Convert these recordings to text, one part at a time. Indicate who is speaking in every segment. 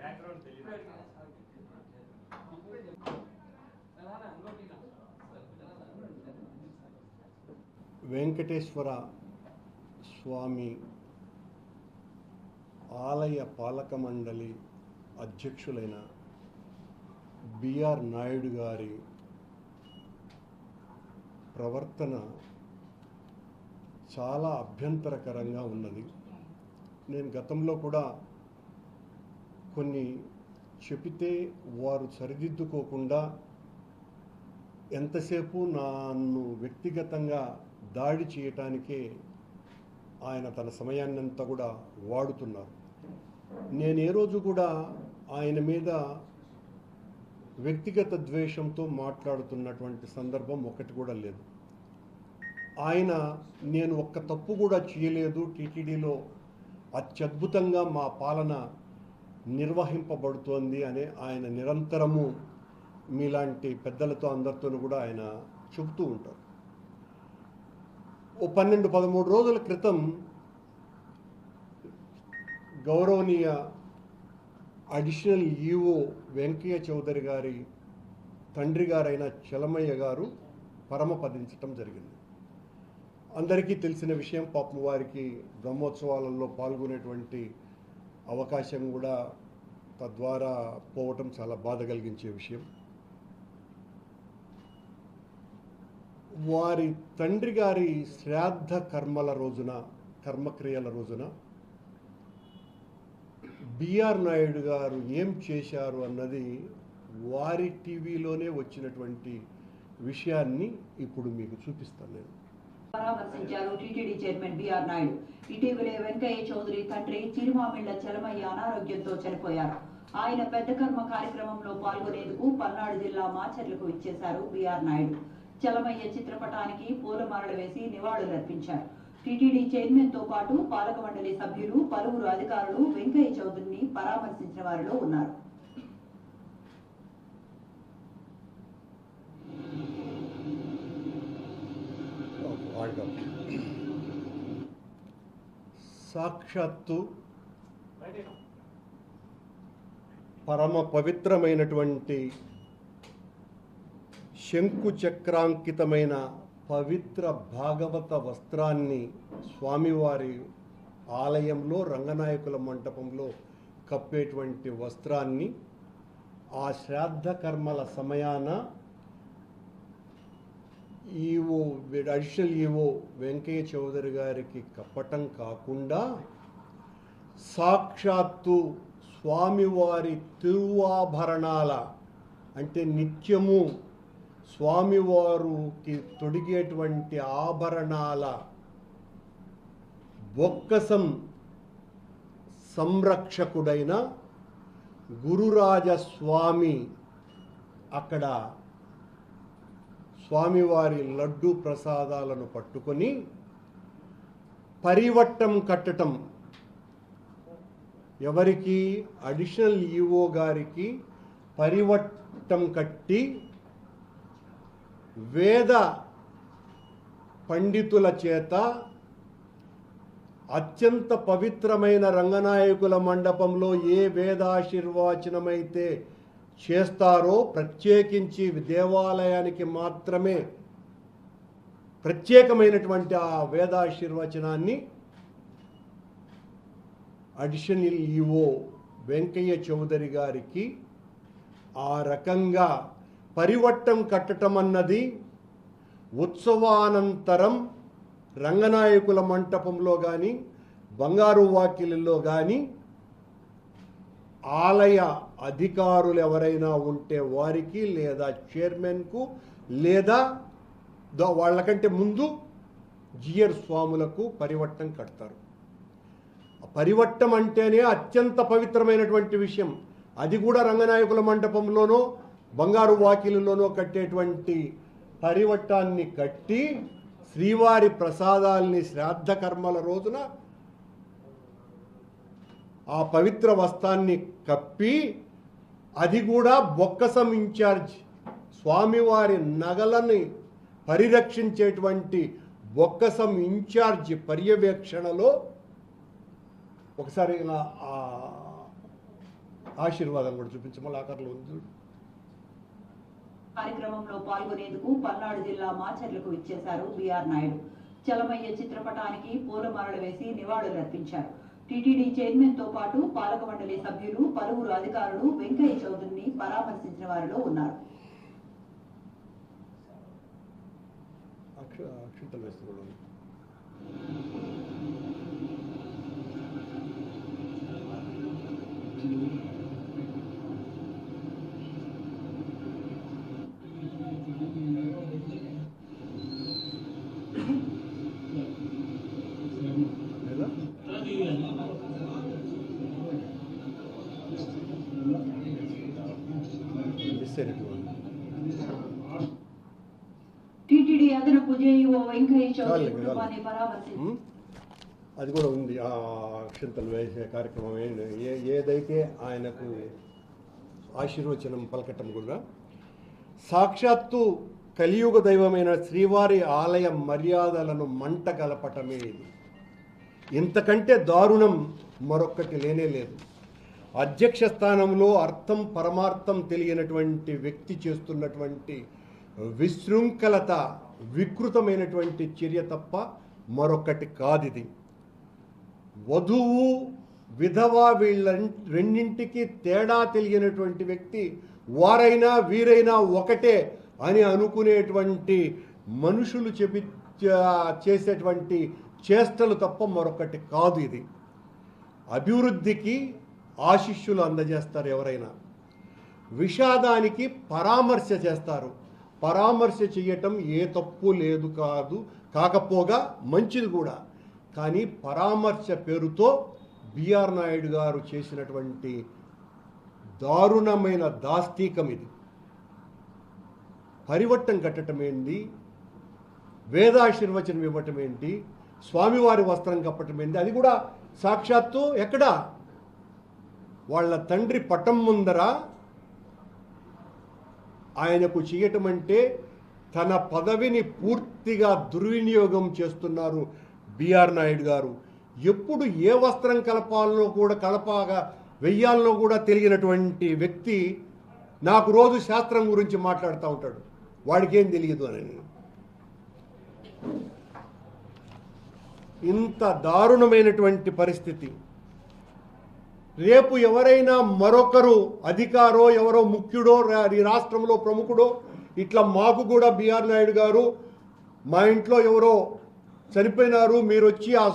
Speaker 1: Background
Speaker 2: Venkateswara స్వామి ఆలయ పాలక మండలి అధ్యక్షులైన బిఆర్ నాయుడు గారి ప్రవర్తన చాలా అభ్యంతరకరంగా ఉన్నది. నేను గతంలో కూడా కొన్ని చెబితే వారు సరిదిద్దుకోకుండా ఎంతసేపు నన్ను వ్యక్తిగతంగా దాడి చేయటానికే ఆయన తన సమయాన్నంతా కూడా వాడుతున్నారు. నేను ఏ రోజు కూడా ఆయన మీద వ్యక్తిగత ద్వేషంతో మాట్లాడుతున్నటువంటి సందర్భం ఒకటి కూడా లేదు. ఆయన నేను ఒక్క తప్పు కూడా చేయలేదు. టీటీడీలో అత్యద్భుతంగా మా పాలన నిర్వహింపబడుతోంది అనే ఆయన నిరంతరము మీలాంటి పెద్దలతో అందరితోనూ కూడా ఆయన చెబుతూ ఉంటారు. ఓ పన్నెండు పదమూడు రోజుల క్రితం గౌరవనీయ అడిషనల్ ఈఓ వెంకయ్య చౌదరి గారి తండ్రి గారైన చలమయ్య గారు పరమపదించటం జరిగింది. అందరికీ తెలిసిన విషయం పాపం వారికి బ్రహ్మోత్సవాలలో పాల్గొనేటువంటి అవకాశం కూడా తద్వారా పోవటం చాలా బాధ కలిగించే విషయం. వారి తండ్రి గారి శ్రాద్ధ కర్మల రోజున కర్మక్రియల రోజున బిఆర్ నాయుడు గారు ఏం చేశారు అన్నది వారి టీవీలోనే వచ్చినటువంటి విషయాన్ని ఇప్పుడు మీకు చూపిస్తాను నేను.
Speaker 3: పరామర్శించారు టీటీడీ చైర్మన్ బిఆర్ నాయుడు. ఇటీవలే వెంకయ్య చౌదరి తండ్రి చిరుమామిళ్ళ చలమయ్య అనారోగ్యంతో చనిపోయారు. ఆయన పెద్ద కర్మ కార్యక్రమంలో పాల్గొనేందుకు పల్నాడు జిల్లా మాచర్లకు ఇచ్చేశారు బిఆర్ నాయుడు. చలమయ్య చిత్రపటానికి పూలమాలలు వేసి నివాళులర్పించారు టీటీడీ చైర్మన్తో పాటు పాలక మండలి సభ్యులు పలువురు అధికారులు వెంకయ్య చౌదరిని పరామర్శించిన వారిలో ఉన్నారు.
Speaker 2: మార్గం. సాక్షాత్తు పరమ పవిత్రమైనటువంటి శంకు చక్రాంకితమైన పవిత్ర భాగవత వస్త్రాన్ని స్వామివారి ఆలయంలో రంగనాయకుల మంటపంలో కప్పేటువంటి వస్త్రాన్ని ఆ శ్రాద్ధ కర్మల సమయాన EO additional EO Venkayya Chowdary garu కప్పటం కాకుండా సాక్షాత్తు స్వామివారి తిరువాభరణాల అంటే నిత్యము స్వామివారికి తొడిగేటువంటి ఆభరణాల బొక్కసం సంరక్షకుడైన గురురాజస్వామి అక్కడ స్వామివారి లడ్డు ప్రసాదాలను పట్టుకొని పరివట్టం కట్టటం. ఎవరికి? అడిషనల్ ఈఓ గారికి పరివట్టం కట్టి వేద పండితుల చేత అత్యంత పవిత్రమైన రంగనాయకుల మండపంలో ఏ వేదాశీర్వాచనమైతే చేస్తారో ప్రత్యేకించి దేవాలయానికి మాత్రమే ప్రత్యేకమైనటువంటి ఆ వేదాశీర్వచనాన్ని అడిషనల్ ఈవో వెంకయ్య చౌదరి గారికి ఆ రకంగా పరివట్టం కట్టటం అన్నది ఉత్సవానంతరం రంగనాయకుల మంటపంలో కానీ బంగారు వాకిలిలో కానీ ఆలయ అధికారులు ఎవరైనా ఉంటే వారికి లేదా చైర్మన్కు లేదా వాళ్ళకంటే ముందు జియర్ స్వాములకు పరివట్టం కడతారు. ఆ పరివట్టం అంటేనే అత్యంత పవిత్రమైనటువంటి విషయం. అది కూడా రంగనాయకుల మండపంలోనో బంగారు వాకిలిలోనో కట్టేటువంటి పరివట్టాన్ని కట్టి శ్రీవారి ప్రసాదాల్ని శ్రాద్ధ కర్మల రోజున ఆ పవిత్ర వస్త్రాన్ని కప్పి అది కూడా బొక్కసం ఇన్ఛార్జ్. స్వామివారి నగలని పరిరక్షించేటువంటి బొక్కసం ఇన్ఛార్జ్ పర్యవేక్షణలో ఒకసారి ఆశీర్వాదం కూడా చూపించమని ఆఖరిలో ఉంది
Speaker 3: కార్యక్రమంలో పాల్గొనేందుకు పల్నాడు జిల్లా మాచర్లకు ఇచ్చేశారు బిఆర్ నాయుడు. చలమయ్య చిత్రపటానికి పూలమాలలు వేసి నివాళులర్పించారు. టీటీడీ చైర్మన్తో పాటు పాలక మండలి సభ్యులు పలువురు అధికారులు వెంకయ్య చౌదరిని పరామర్శించిన వారిలో ఉన్నారు.
Speaker 2: అక్ష అక్షంతలు వేస్తూ కూడా ఉంది. లేదా? మిస్ అయినటువంటి
Speaker 3: టీటీడీ అదనపు జేఈఓ పరామర్శించారు
Speaker 2: ఉమ్, అది కూడా ఉంది. ఆ అక్షంతలు వేసే కార్యక్రమం ఏంటి? ఏ ఏదైతే ఆయనకు ఆశీర్వచనం పలకటం కూడా సాక్షాత్తు కలియుగ దైవమైన శ్రీవారి ఆలయ మర్యాదలను మంట కలపటమే ఇది. ఇంతకంటే దారుణం మరొక్కటి లేనే లేదు. అధ్యక్ష స్థానంలో అర్థం పరమార్థం తెలియనటువంటి వ్యక్తి చేస్తున్నటువంటి విశృంఖలత వికృతమైనటువంటి చర్య తప్ప మరొకటి కాదు ఇది వధువు విధవ వీళ్ళ రెండింటికి తేడా తెలియనటువంటి వ్యక్తి వారైనా వీరైనా ఒకటే అని అనుకునేటువంటి మనుషులు చెపి చేసేటువంటి చేష్టలు తప్ప మరొకటి కాదు ఇది. అభివృద్ధికి ఆశిష్యులు అందజేస్తారు ఎవరైనా. విషాదానికి పరామర్శ చేస్తారు. పరామర్శ చేయటం ఏ తప్పు లేదు కాదు కాకపోగా మంచిది కూడా. కానీ పరామర్శ పేరుతో బిఆర్ నాయుడు గారు చేసినటువంటి దారుణమైన దాస్తీకం ఇది. పరివర్తన కట్టడం ఏంటి? వేదాశీర్వచనం ఇవ్వటం ఏంటి? స్వామివారి వస్త్రం కప్పటం ఏంటి? అది కూడా సాక్షాత్తు ఎక్కడా? వాళ్ళ తండ్రి పటం ముందర ఆయనకు చేయటం అంటే తన పదవిని పూర్తిగా దుర్వినియోగం చేస్తున్నారు బిఆర్ నాయుడు గారు. ఎప్పుడు ఏ వస్త్రం కలపాలనో కూడా కలపాగా వెయ్యాలనో కూడా తెలియనటువంటి వ్యక్తి నాకు రోజు శాస్త్రం గురించి మాట్లాడుతూ ఉంటాడు. వాడికేం తెలియదు అని ఇంత దారుణమైనటువంటి పరిస్థితి. రేపు ఎవరైనా మరొకరు అధికారో ఎవరో ముఖ్యుడో రా- ఈ రాష్ట్రంలో ప్రముఖుడో ఇట్లా మాకు కూడా బిఆర్ నాయుడు గారు మా ఇంట్లో ఎవరో చనిపోయినారు మీరు వచ్చి ఆ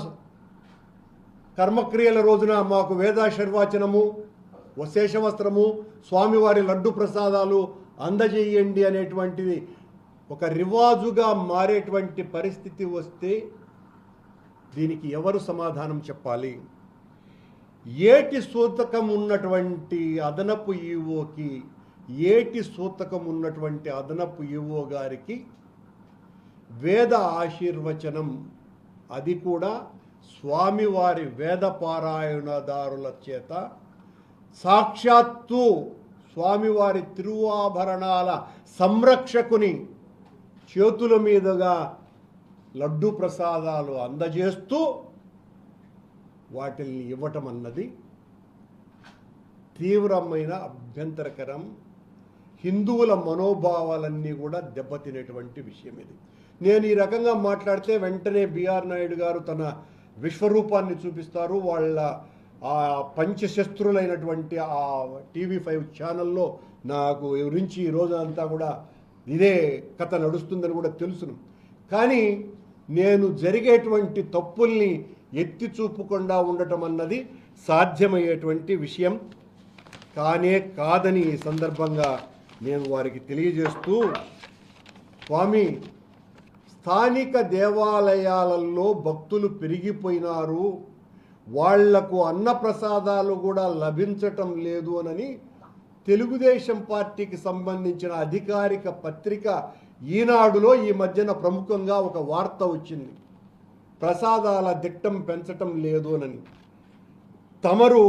Speaker 2: కర్మక్రియల రోజున మాకు వేదాశర్వాచనము శేషవస్త్రము స్వామివారి లడ్డు ప్రసాదాలు అందజేయండి అనేటువంటిది ఒక రివాజుగా మారేటువంటి పరిస్థితి వస్తే దీనికి ఎవరు సమాధానం చెప్పాలి? ఏటి సూతకం ఉన్నటువంటి అదనపు ఈవోకి ఏటి సూతకం ఉన్నటువంటి అదనపు ఈవో గారికి వేద ఆశీర్వచనం. అది కూడా స్వామివారి వేద పారాయణదారుల చేత. సాక్షాత్తు స్వామివారి తిరువాభరణాల సంరక్షకుని చేతుల మీదుగా లడ్డు ప్రసాదాలు అందజేస్తూ వాటిల్ని ఇవ్వటం అన్నది తీవ్రమైన అభ్యంతరకరం. హిందువుల మనోభావాలన్నీ కూడా దెబ్బతినేటువంటి విషయం ఇది. నేను ఈ రకంగా మాట్లాడితే వెంటనే బిఆర్ నాయుడు గారు తన విశ్వరూపాన్ని చూపిస్తారు. వాళ్ళ ఆ పంచశస్త్రులైనటువంటి ఆ టీవీ ఫైవ్ ఛానల్లో నాకు గురించి ఈ రోజంతా కూడా ఇదే కథ నడుస్తుందని కూడా తెలుసును. కానీ నేను జరిగేటువంటి తప్పుల్ని ఎత్తి చూపకుండా ఉండటం అన్నది సాధ్యమయ్యేటువంటి విషయం. కానే కాదని ఈ సందర్భంగా నేను వారికి తెలియజేస్తూ స్వామి స్థానిక దేవాలయాలలో భక్తులు పెరిగిపోయినారు. వాళ్ళకు అన్నప్రసాదాలు కూడా లభించటం లేదు అనని తెలుగుదేశం పార్టీకి సంబంధించిన అధికారిక పత్రిక ఈనాడులో ఈ మధ్యన ప్రముఖంగా ఒక వార్త వచ్చింది. ప్రసాదాల దిట్టం పెంచటం లేదు అని తమరు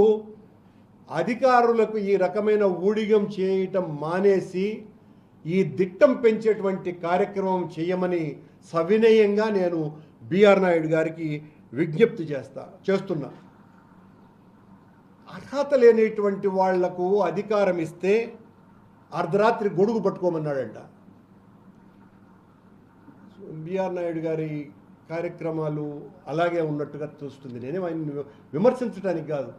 Speaker 2: అధికారులకు ఈ రకమైన ఊడిగం చేయటం మానేసి ఈ దిట్టం పెంచేటువంటి కార్యక్రమం చేయమని సవినయంగా నేను బిఆర్ నాయుడు గారికి విజ్ఞప్తి చేస్తా చేస్తున్నా. అర్హత లేనిటువంటి వాళ్ళకు అధికారం ఇస్తే అర్ధరాత్రి గొడుగు పట్టుకోమన్నాడంట. బిఆర్ నాయుడు గారి కార్యక్రమాలు అలాగే ఉన్నట్టుగా చూస్తుంది. నేనే ఆయన విమర్శించడానికి కాదు.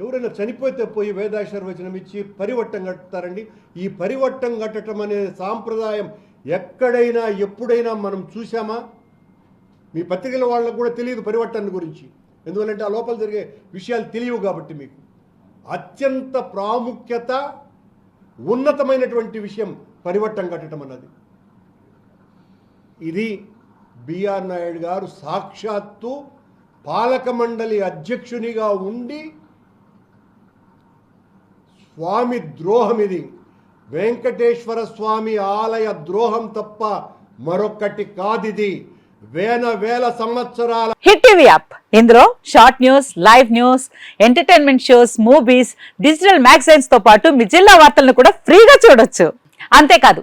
Speaker 2: ఎవరైనా చనిపోతే పోయి వేదాశీర్వచనం ఇచ్చి పరివట్టం కట్టుతారండి ఈ పరివట్టం కట్టడం అనే సాంప్రదాయం ఎక్కడైనా ఎప్పుడైనా మనం చూసామా మీ పత్రికల వాళ్ళకు కూడా తెలియదు పరివర్తన గురించి. ఎందుకంటే ఆ లోపల జరిగే విషయాలు తెలియవు కాబట్టి మీకు. అత్యంత ప్రాముఖ్యత ఉన్నతమైనటువంటి విషయం పరివర్తన కట్టడం అన్నది. ఇది బిఆర్ నాయుడు గారు సాక్షాత్తు పాలక మండలి అధ్యక్షునిగా ఉండి స్వామి ద్రోహం ఇది. వెంకటేశ్వర స్వామి ఆలయ ద్రోహం తప్ప మరొకటి కాదిది. వేల వేల సంవత్సరాల
Speaker 1: హిట్ టీవీ యాప్. ఇందులో short news live news entertainment shows movies digital మ్యాగజైన్స్తో పాటు మీ జిల్లా వార్తలను కూడా ఫ్రీగా చూడొచ్చు. అంతేకాదు